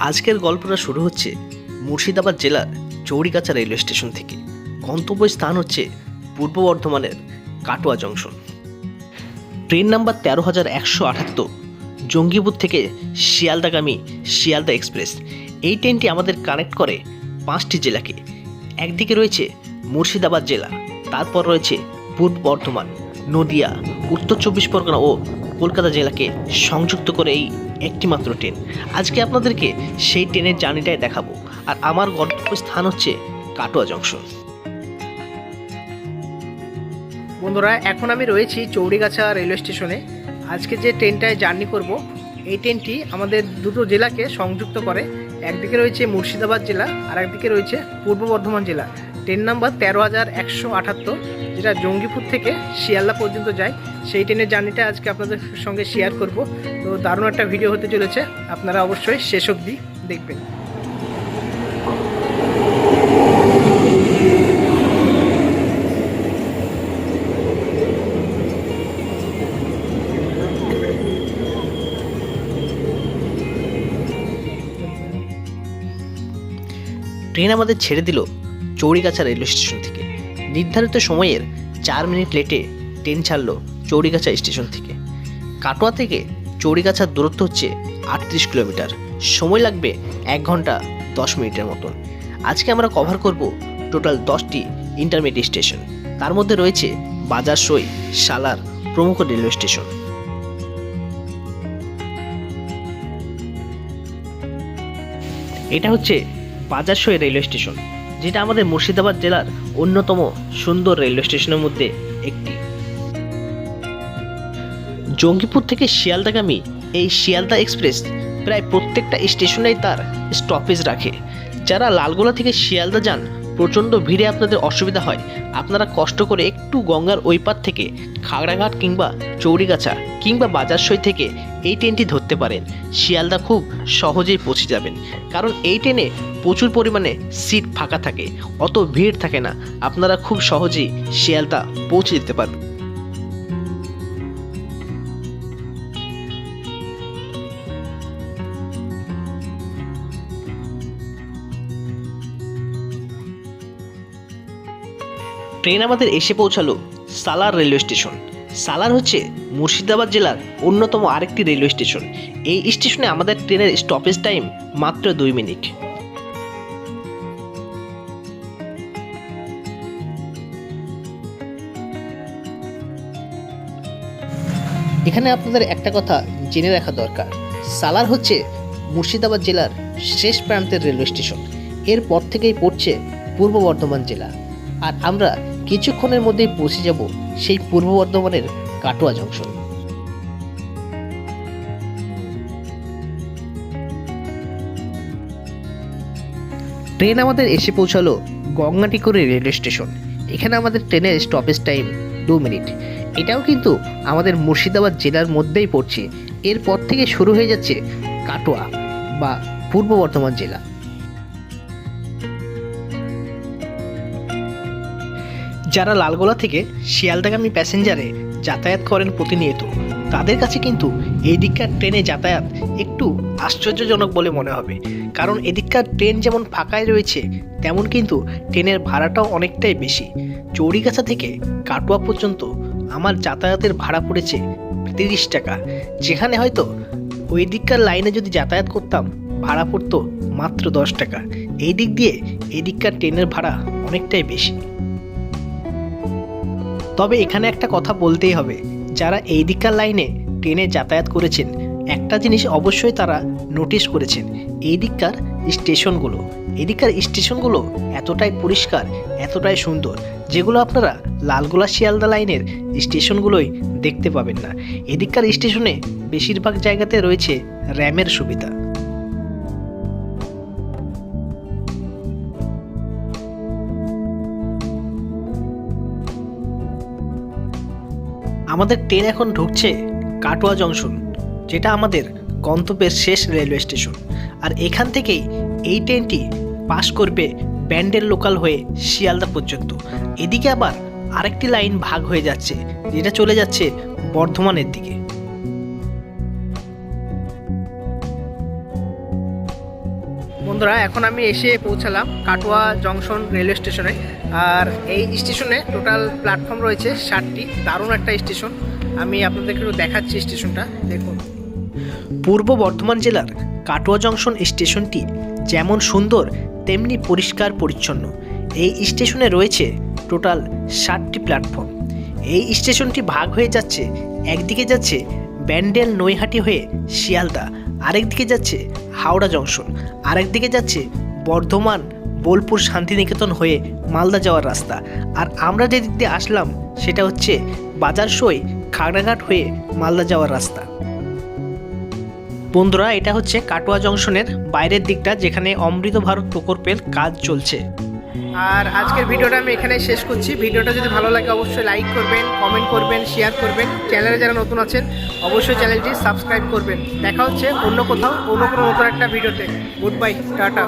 আজকের গল্পটা শুরু হচ্ছে মুর্শিদাবাদ জেলার চৌরিকাছা রেলওয়ে স্টেশন থেকে। গন্তব্য স্থান হচ্ছে পূর্ব বর্ধমানের কাটোয়া জংশন। ট্রেন নাম্বার তেরো হাজার একশো আটাত্তর, জঙ্গিপুর থেকে শিয়ালদাগামী শিয়ালদা এক্সপ্রেস। এই ট্রেনটি আমাদের কানেক্ট করে পাঁচটি জেলাকে। একদিকে রয়েছে মুর্শিদাবাদ জেলা, তারপর রয়েছে পূর্ব বর্ধমান, নদিয়া, উত্তর চব্বিশ পরগনা ও কলকাতা জেলাকে সংযুক্ত করে এই একটি মাত্র ট্রেন। আজকে আপনাদেরকে সেই ট্রেনের জার্নিটাই দেখাবো। আর আমার গন্তব্য স্থান হচ্ছে কাটোয়া জংশন। বন্ধুরা, এখন আমি রয়েছি চৌড়িগাছা রেলওয়ে স্টেশনে। আজকে যে ট্রেনটায় জার্নি করব, এই ট্রেনটি আমাদের দুটো জেলাকে সংযুক্ত করে। একদিকে রয়েছে মুর্শিদাবাদ জেলা আর একদিকে রয়েছে পূর্ব বর্ধমান জেলা। ট্রেন নাম্বার তেরো হাজার একশো আটাত্তর, যেটা জঙ্গিপুর থেকে শিয়ালদা পর্যন্ত যায়। সেই ট্রেনের জার্নিটা আজকে আপনাদের সঙ্গে শেয়ার করব। তো দারুণ একটা ভিডিও হতে চলেছে। আপনারা অবশ্যই শেষ অবধি দেখবেন। ট্রেন আমাদের ছেড়ে দিল চৌরিগাছা রেলওয়ে স্টেশন থেকে। নির্ধারিত সময়ের চার মিনিট লেটে ট্রেন ছাড়লো চৌরিগাছা স্টেশন থেকে। কাটোয়া থেকে চৌরিগাছার দূরত্ব হচ্ছে আটত্রিশ কিলোমিটার। সময় লাগবে এক ঘণ্টা দশ মিনিটের মতন। আজকে আমরা কভার করব টোটাল দশটি ইন্টারমিডিয়েট স্টেশন তার মধ্যে রয়েছে বাজার সই সালার প্রমুখ রেলওয়ে স্টেশন এটা হচ্ছে বাজারসই রেলওয়ে স্টেশন যেটা আমাদের মুর্শিদাবাদ জেলার অন্যতম সুন্দর রেলওয়ে স্টেশনের মধ্যে একটি। জঙ্গিপুর থেকে শিয়ালদাগামী এই শিয়ালদা এক্সপ্রেস প্রায় প্রত্যেকটা স্টেশনেই তার স্টপেজ রাখে। যারা লালগোলা থেকে শিয়ালদা যান, প্রচণ্ড ভিড়ে আপনাদের অসুবিধা হয়। আপনারা কষ্ট করে একটু গঙ্গার ওই পার থেকে খাগড়াঘাট কিংবা চৌরিগাছা কিংবা বাজারসই থেকে এই ট্রেনটি ধরতে পারেন। শিয়ালদা খুব সহজেই পৌঁছে যাবেন। কারণ এই ট্রেনে প্রচুর পরিমাণে সিট ফাঁকা থাকে। অত ভিড় থাকে না। আপনারা খুব সহজেই শিয়ালদা পৌঁছে যেতে পারবেন। ট্রেন আমাদের এসে পৌঁছালো সালার রেলওয়ে স্টেশন। সালার হচ্ছে মুর্শিদাবাদ জেলার অন্যতম আরেকটি রেলওয়ে স্টেশন। এই স্টেশনে আমাদের ট্রেনের স্টপেজ টাইম মাত্র দুই মিনিট। এখানে আপনাদের একটা কথা জেনে রাখা দরকার। সালার হচ্ছে মুর্শিদাবাদ জেলার শেষ প্রান্তের রেলওয়ে স্টেশন। এরপর থেকেই পড়ছে পূর্ব বর্ধমান জেলা। আর আমরা কিছুক্ষণের মধ্যেই পৌঁছে যাব সেই পূর্ব বর্ধমানের কাটোয়া জংশন ট্রেন আমাদের এসে পৌঁছালো গঙ্গাটিকরি রেলওয়ে স্টেশন। এখানে আমাদের ট্রেনের স্টপেজ টাইম দু মিনিট। এটাও কিন্তু আমাদের মুর্শিদাবাদ জেলার মধ্যেই পড়ছে। এরপর থেকে শুরু হয়ে যাচ্ছে কাটোয়া বা পূর্ব বর্ধমান জেলা। যারা লালগোলা থেকে শিয়ালদাগামী প্যাসেঞ্জারে যাতায়াত করেন প্রতিনিয়ত, তাদের কাছে কিন্তু এই দিককার ট্রেনে যাতায়াত একটু আশ্চর্যজনক বলে মনে হবে। কারণ এদিককার ট্রেন যেমন ফাঁকায় রয়েছে, তেমন কিন্তু ট্রেনের ভাড়াটাও অনেকটাই বেশি। চৌরিগাছা থেকে কাটোয়া পর্যন্ত আমার যাতায়াতের ভাড়া পড়েছে তিরিশ টাকা। যেখানে হয়তো ওই দিককার লাইনে যদি যাতায়াত করতাম, ভাড়া পড়তো মাত্র দশ টাকা। এই দিক দিয়ে এদিককার ট্রেনের ভাড়া অনেকটাই বেশি। তবে এখানে একটা কথা বলতেই হবে। যারা এই দিককার লাইনে ট্রেনে যাতায়াত করেছেন, একটা জিনিস অবশ্যই তারা নোটিশ করেছেন, এই দিককার স্টেশনগুলো। এদিককার স্টেশনগুলো এতটাই পরিষ্কার, এতটাই সুন্দর, যেগুলো আপনারা লালগোলা শিয়ালদা লাইনের স্টেশনগুলোই দেখতে পাবেন না। এদিককার স্টেশনে বেশিরভাগ জায়গাতে রয়েছে র্যামের সুবিধা। আমাদের ট্রেন এখন ঢুকছে কাটোয়া জংশন, যেটা আমাদের গন্তব্যের শেষ রেলওয়ে স্টেশন। আর এখান থেকেই এই ট্রেনটি পাশ করবে ব্যান্ডেল লোকাল হয়ে শিয়ালদা পর্যন্ত। এদিকে আবার আরেকটি লাইন ভাগ হয়ে যাচ্ছে, যেটা চলে যাচ্ছে বর্ধমানের দিকে। বন্ধুরা, এখন আমি এসে পৌঁছালাম কাটোয়া জংশন রেলওয়ে স্টেশনে। আর এই স্টেশনে টোটাল প্ল্যাটফর্ম রয়েছে ষাটটি। দারুণ একটা স্টেশন। আমি আপনাদেরকে একটু দেখাচ্ছি স্টেশনটা। দেখুন। পূর্ব বর্ধমান জেলার কাটোয়া জংশন স্টেশনটি যেমন সুন্দর, তেমনি পরিষ্কার পরিচ্ছন্ন। এই স্টেশনে রয়েছে টোটাল ষাটটি প্ল্যাটফর্ম। এই স্টেশনটি ভাগ হয়ে যাচ্ছে, একদিকে যাচ্ছে ব্যান্ডেল নৈহাটি হয়ে শিয়ালদা, আরেকদিকে যাচ্ছে হাওড়া জংশন, আরেকদিকে যাচ্ছে বর্ধমান বোলপুর শান্তিনিকেতন হয়ে মালদা যাওয়ার রাস্তা। আর আমরা যে দিক দিয়ে আসলাম, সেটা হচ্ছে বাজার সই খাগড়াঘাট হয়ে মালদা যাওয়ার রাস্তা। বন্ধুরা, এটা হচ্ছে কাটোয়া জংশনের বাইরের দিকটা, যেখানে অমৃত ভারত প্রকল্পের কাজ চলছে। আর আজকের ভিডিওটা আমি এখানে শেষ করছি। ভিডিওটা যদি ভালো লাগে, অবশ্যই লাইক করবেন কমেন্ট করবেন শেয়ার করবেন। চ্যানেলে যারা নতুন আছেন, অবশ্যই চ্যানেলটি সাবস্ক্রাইব করবেন। দেখা হচ্ছে অন্য কোথাও, অন্য কোনো নতুন একটা ভিডিওতে। Good bye tata.